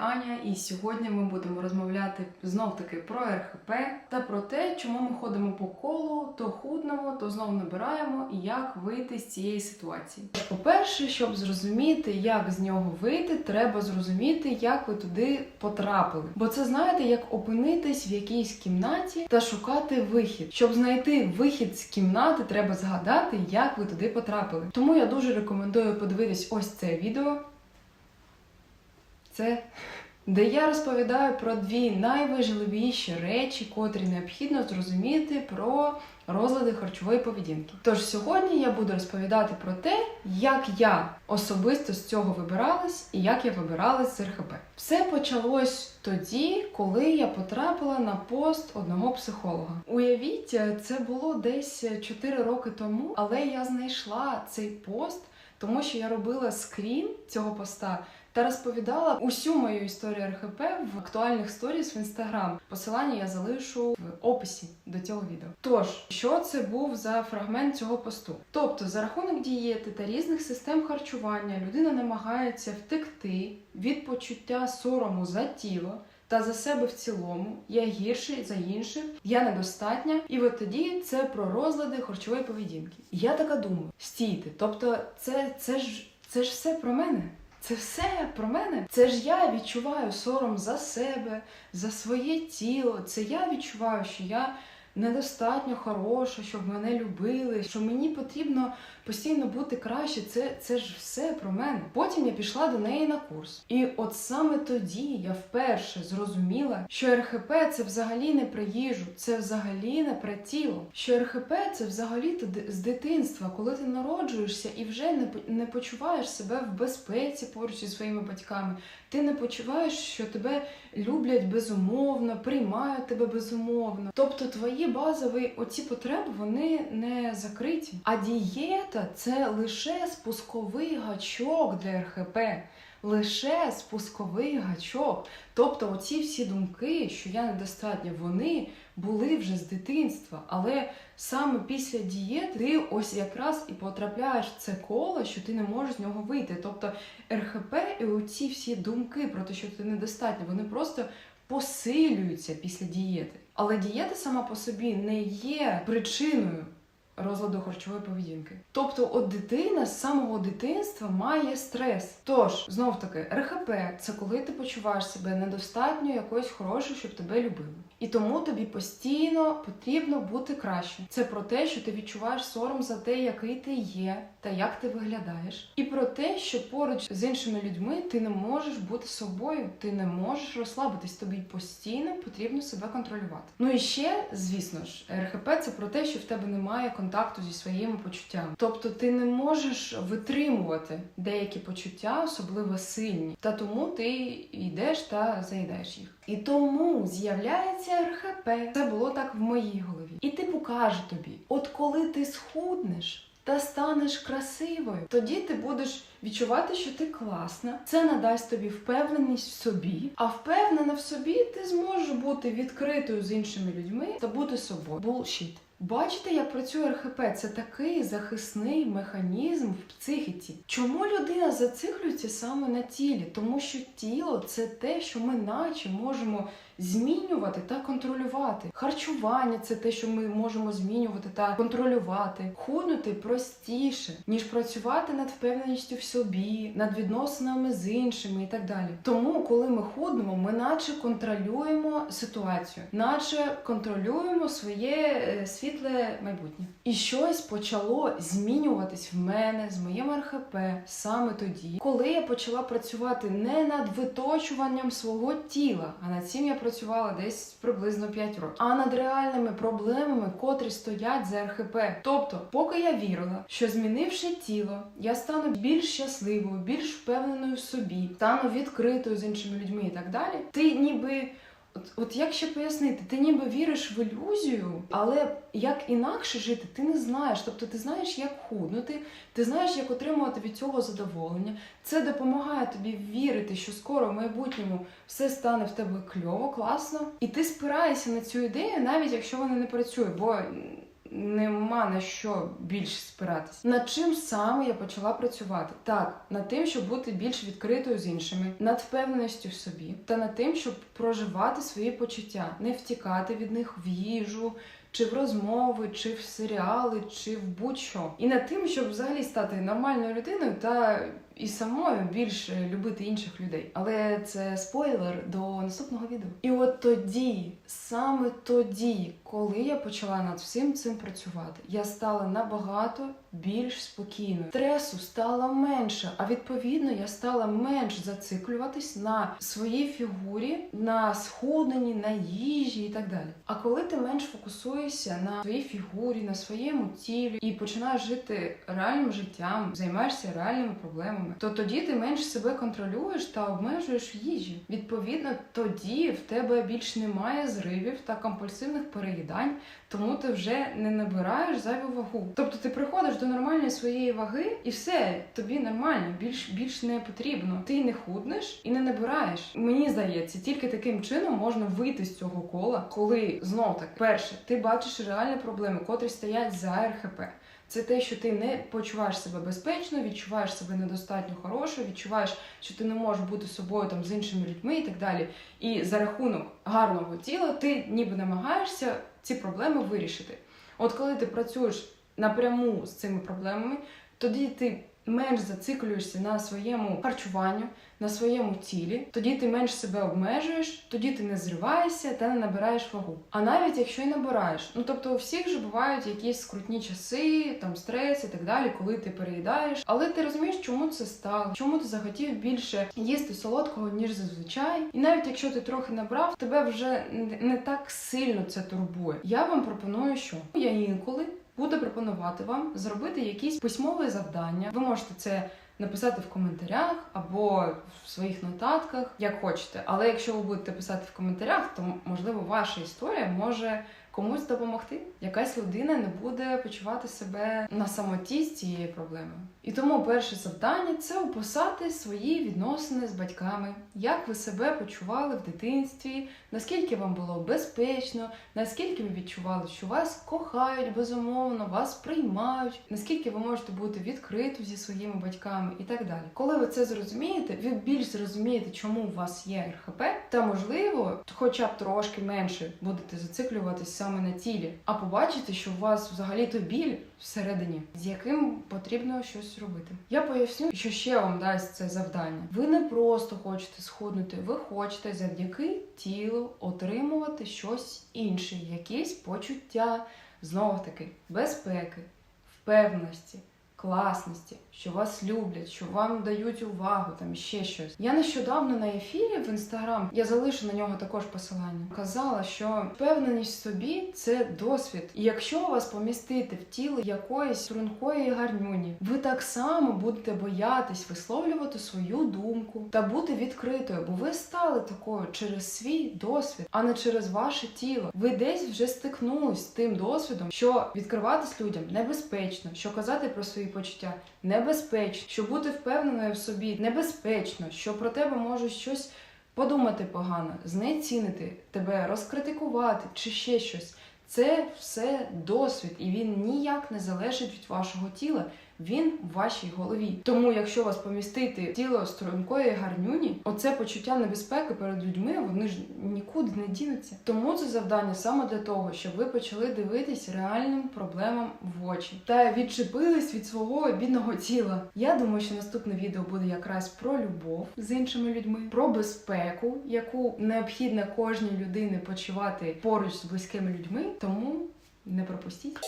Аня, і сьогодні ми будемо розмовляти знов таки про РХП та про те, чому ми ходимо по колу, то худнемо, то знов набираємо і як вийти з цієї ситуації. По-перше, щоб зрозуміти, як з нього вийти, треба зрозуміти, як ви туди потрапили. Бо це знаєте, як опинитись в якійсь кімнаті та шукати вихід. Щоб знайти вихід з кімнати, треба згадати, як ви туди потрапили. Тому я дуже рекомендую подивитись ось це відео. Це де я розповідаю про дві найважливіші речі, котрі необхідно зрозуміти про розлади харчової поведінки. Тож сьогодні я буду розповідати про те, як я особисто з цього вибиралась і як я вибиралась з РХП. Все почалось тоді, коли я потрапила на пост одного психолога. Уявіть, це було десь 4 роки тому, але я знайшла цей пост, тому що я робила скрін цього поста та розповідала усю мою історію РХП в актуальних сторіс в інстаграм. Посилання я залишу в описі до цього відео. Тож, що це був за фрагмент цього посту? Тобто, за рахунок дієти та різних систем харчування людина намагається втекти від почуття сорому за тіло. Та за себе в цілому я гірший за інших, я недостатня, і от тоді це про розлади харчової поведінки. Я така думаю: стійте, тобто, це, це ж це ж все про мене. Це все про мене. Це ж я відчуваю сором за себе, за своє тіло. Це я відчуваю, що я недостатньо хороша, щоб мене любили, що мені потрібно постійно бути краще. Це, це ж все про мене. Потім я пішла до неї на курс. І от саме тоді я вперше зрозуміла, що РХП це взагалі не про їжу, це взагалі не про тіло. Що РХП це взагалі з дитинства, коли ти народжуєшся і вже не, не почуваєш себе в безпеці поруч зі своїми батьками. Ти не почуваєш, що тебе люблять безумовно, приймають тебе безумовно. Тобто твої базові оці потреби вони не закриті. А дієта це лише спусковий гачок для РХП. Лише спусковий гачок. Тобто, оці всі думки, що я недостатня, вони були вже з дитинства. Але саме після дієти ти ось якраз і потрапляєш в це коло, що ти не можеш з нього вийти. Тобто РХП і оці всі думки про те, що ти недостатня, вони просто посилюються після дієти. Але дієта сама по собі не є причиною розладу харчової поведінки. Тобто, от дитина з самого дитинства має стрес. Тож, знов таки, РХП це коли ти почуваєш себе недостатньо якоюсь хорошою, щоб тебе любили. І тому тобі постійно потрібно бути краще. Це про те, що ти відчуваєш сором за те, який ти є та як ти виглядаєш. І про те, що поруч з іншими людьми ти не можеш бути собою, ти не можеш розслабитись, тобі постійно потрібно себе контролювати. Ну і ще, звісно ж, РХП це про те, що в тебе немає контакту зі своїми почуттями. Тобто ти не можеш витримувати деякі почуття, особливо сильні, та тому ти йдеш та заїдаєш їх. І тому з'являється РХП. Це було так в моїй голові. І типу каже тобі: от коли ти схуднеш. Та станеш красивою, тоді ти будеш відчувати, що ти класна. Це надасть тобі впевненість в собі, а впевнена в собі ти зможеш бути відкритою з іншими людьми та бути собою. Булшіт. Бачите, як працює РХП? Це такий захисний механізм в психіці. Чому людина зациклюється саме на тілі? Тому що тіло це те, що ми наче можемо змінювати та контролювати. Харчування це те, що ми можемо змінювати та контролювати. Худнути простіше, ніж працювати над впевненістю в собі, над відносинами з іншими і так далі. Тому, коли ми худнемо, ми наче контролюємо ситуацію, наче контролюємо своє е, світле майбутнє. І щось почало змінюватись в мене з моїм РХП саме тоді, коли я почала працювати не над виточуванням свого тіла, а над цим я працювала десь приблизно 5 років, а над реальними проблемами, котрі стоять за РХП. Тобто, поки я вірила, що змінивши тіло, я стану більш щасливою, більш впевненою в собі, стану відкритою з іншими людьми і так далі, ти ніби. От, от як ще пояснити, ти ніби віриш в ілюзію, але як інакше жити, ти не знаєш. Тобто ти знаєш, як худнути, ти знаєш, як отримувати від цього задоволення. Це допомагає тобі вірити, що скоро в майбутньому все стане в тебе кльово, класно, і ти спираєшся на цю ідею, навіть якщо вона не працює. Бо нема на що більш спиратись. Над чим саме я почала працювати? Так, над тим, щоб бути більш відкритою з іншими, над впевненістю в собі, та над тим, щоб проживати свої почуття, не втікати від них в їжу. Чи в розмови, чи в серіали, чи в будь-що. І над тим, щоб взагалі стати нормальною людиною та і самою більше любити інших людей. Але це спойлер до наступного відео. І от тоді, саме тоді, коли я почала над всім цим працювати, я стала набагато більш спокійною. Стресу стало менше, а відповідно я стала менш зациклюватись на своїй фігурі, на сходенні, на їжі і так далі. А коли ти менш фокусуєшся на своїй фігурі, на своєму тілі і починаєш жити реальним життям, займаєшся реальними проблемами, то тоді ти менш себе контролюєш та обмежуєш їжі. Відповідно, тоді в тебе більш немає зривів та компульсивних переїдань, тому ти вже не набираєш зайву вагу. Тобто ти приходиш до нормальної своєї ваги, і все тобі нормально, більш більш не потрібно. Ти не худнеш і не набираєш. Мені здається, тільки таким чином можна вийти з цього кола, коли знов таки перше, ти бачиш реальні проблеми, котрі стоять за РХП. Це те, що ти не почуваєш себе безпечно, відчуваєш себе недостатньо хорошо, відчуваєш, що ти не можеш бути собою там з іншими людьми і так далі. І за рахунок гарного тіла ти ніби намагаєшся ці проблеми вирішити. От коли ти працюєш напряму з цими проблемами, тоді ти менш зациклюєшся на своєму харчуванню, на своєму тілі, тоді ти менш себе обмежуєш, тоді ти не зриваєшся та не набираєш вагу. А навіть якщо й набираєш, ну тобто у всіх же бувають якісь скрутні часи, там стрес і так далі, коли ти переїдаєш. Але ти розумієш, чому це стало, чому ти захотів більше їсти солодкого, ніж зазвичай. І навіть якщо ти трохи набрав, тебе вже не- так сильно це турбує. Я вам пропоную, що я інколи буду пропонувати вам зробити якісь письмові завдання. Ви можете це написати в коментарях або в своїх нотатках, як хочете. Але якщо ви будете писати в коментарях, то можливо ваша історія може комусь допомогти. Якась людина не буде почувати себе на самоті з цією проблемою. І тому перше завдання це описати свої відносини з батьками, як ви себе почували в дитинстві, наскільки вам було безпечно, наскільки ви відчували, що вас кохають безумовно, вас приймають, наскільки ви можете бути відкритою зі своїми батьками і так далі. Коли ви це зрозумієте, ви більш зрозумієте, чому у вас є РХП, та можливо, хоча б трошки менше будете зациклюватись саме на тілі, а побачите, що у вас взагалі то біль всередині, з яким потрібно щось робити. Я поясню, що ще вам дасть це завдання. Ви не просто хочете схуднути, ви хочете завдяки тілу отримувати щось інше, якісь почуття, знову таки, безпеки, впевненості. Класності, що вас люблять, що вам дають увагу, там ще щось. Я нещодавно на ефірі в інстаграм, я залишу на нього також посилання. Казала, що впевненість в собі це досвід. І якщо вас помістити в тіло якоїсь стрункої гарнюні, ви так само будете боятись висловлювати свою думку та бути відкритою, бо ви стали такою через свій досвід, а не через ваше тіло. Ви десь вже стикнулись з тим досвідом, що відкриватись людям небезпечно, що казати про свої почуття небезпечно, що бути впевненою в собі небезпечно, що про тебе можуть щось подумати погано, знецінити тебе, розкритикувати чи ще щось. Це все досвід, і він ніяк не залежить від вашого тіла. Він в вашій голові. Тому, якщо вас помістити тіло стрункої гарнюні, оце почуття небезпеки перед людьми, вони ж нікуди не дінуться. Тому це завдання саме для того, щоб ви почали дивитись реальним проблемам в очі та відчепились від свого бідного тіла. Я думаю, що наступне відео буде якраз про любов з іншими людьми, про безпеку, яку необхідно кожній людині почувати поруч з близькими людьми. Тому не пропустіть.